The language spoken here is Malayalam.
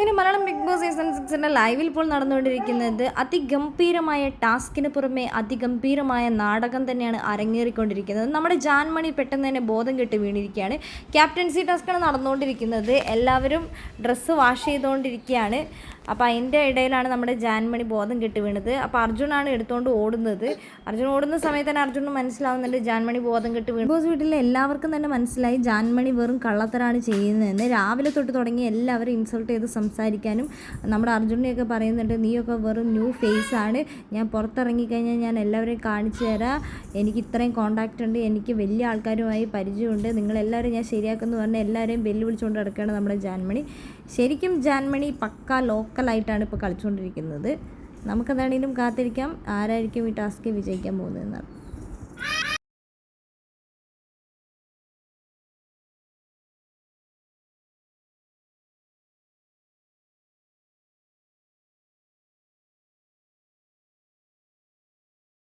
അങ്ങനെ മലയാളം ബിഗ് ബോസ് സീസൺ സിക്സിന്റെ ലൈവിൽ ഇപ്പോൾ നടന്നുകൊണ്ടിരിക്കുന്നത് അതിഗംഭീരമായ ടാസ്കിന് പുറമെ അതിഗംഭീരമായ നാടകം തന്നെയാണ് അരങ്ങേറിക്കൊണ്ടിരിക്കുന്നത്. നമ്മുടെ ജാൻമണി പെട്ടെന്ന് തന്നെ ബോധം കെട്ട് വീണിരിക്കുകയാണ്. ക്യാപ്റ്റൻസി ടാസ്ക്കാണ് നടന്നുകൊണ്ടിരിക്കുന്നത്. എല്ലാവരും ഡ്രസ്സ് വാഷ് ചെയ്തുകൊണ്ടിരിക്കുകയാണ്. അപ്പോൾ അതിന്റെ ഇടയിലാണ് നമ്മുടെ ജാൻമണി ബോധം കെട്ടി വീണത്. അപ്പോൾ അർജുനാണ് എടുത്തുകൊണ്ട് ഓടുന്നത്. അർജുൻ ഓടുന്ന സമയത്ത് തന്നെ അർജുന് മനസ്സിലാവുന്നുണ്ട് ജാൻമണി ബോധം കെട്ടി വീണു. ബോസ് വീട്ടിലെ എല്ലാവർക്കും തന്നെ മനസ്സിലായി ജാൻമണി വെറും കള്ളത്തരാണ് ചെയ്യുന്നതെന്ന്. രാവിലെ തൊട്ട് തുടങ്ങി എല്ലാവരും ഇൻസൾട്ട് ചെയ്ത് സംസാരിക്കാനും നമ്മുടെ അർജുനെയൊക്കെ പറയുന്നുണ്ട് നീയൊക്കെ വെറും ന്യൂ ഫേസ് ആണ്. ഞാൻ പുറത്തിറങ്ങിക്കഴിഞ്ഞാൽ ഞാൻ എല്ലാവരെയും കാണിച്ചു തരാം. എനിക്ക് ഇത്രയും കോണ്ടാക്റ്റ് ഉണ്ട്. എനിക്ക് വലിയ ആൾക്കാരുമായി പരിചയമുണ്ട്. നിങ്ങളെല്ലാവരും ഞാൻ ശരിയാക്കുമെന്ന് പറഞ്ഞാൽ എല്ലാവരെയും വെല്ലുവിളിച്ചുകൊണ്ട് നടക്കുകയാണ് നമ്മുടെ ജാൻമണി. ശരിക്കും ജാൻമണി പക്ക ലോക്കലായിട്ടാണ് ഇപ്പോൾ കളിച്ചുകൊണ്ടിരിക്കുന്നത്. നമുക്കെന്താണെങ്കിലും കാത്തിരിക്കാം. ആരായിരിക്കും ഈ ടാസ്ക് വിജയിക്കാൻ പോകുന്നതെന്നാണ്.